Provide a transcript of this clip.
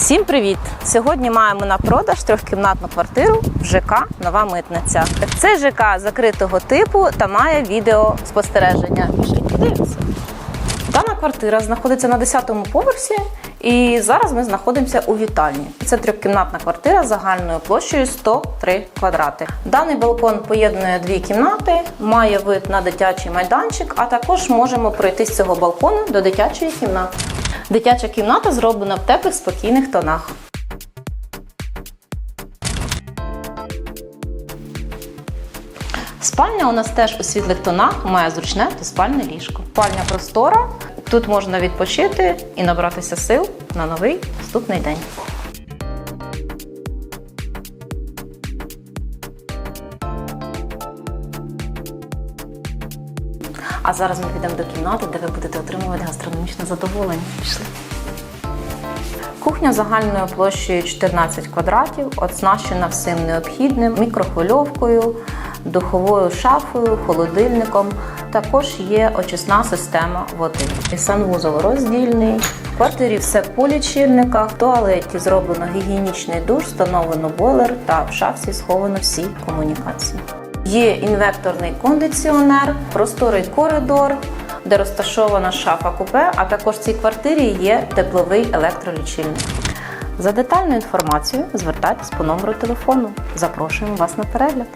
Всім привіт! Сьогодні маємо на продаж трьохкімнатну квартиру в ЖК Нова Митниця. Це ЖК закритого типу та має відеоспостереження. Подивимося. Дана квартира знаходиться на 10-му поверсі, і зараз ми знаходимося у вітальні. Це трьохкімнатна квартира загальною площею 103 квадрати. Даний балкон поєднує дві кімнати, має вид на дитячий майданчик, а також можемо пройти з цього балкону до дитячої кімнати. Дитяча кімната зроблена в теплих спокійних тонах. Спальня у нас теж у світлих тонах, має зручне та спальне ліжко. Спальня простора. Тут можна відпочити і набратися сил на новий наступний день. А зараз ми підемо до кімнати, де ви будете отримувати гастрономічне задоволення. Пішли. Кухня загальною площею 14 квадратів, оснащена всім необхідним, мікрохвильовкою, духовою шафою, холодильником. Також є очисна система води. І санвузол роздільний. В квартирі все по лічильниках. В туалеті зроблено гігієнічний душ, встановлено бойлер та в шафці сховано всі комунікації. Є інвекторний кондиціонер, просторий коридор, де розташована шафа купе, а також в цій квартирі є тепловий електролічильник. За детальну інформацію звертайтесь по номеру телефону. Запрошуємо вас на перегляд.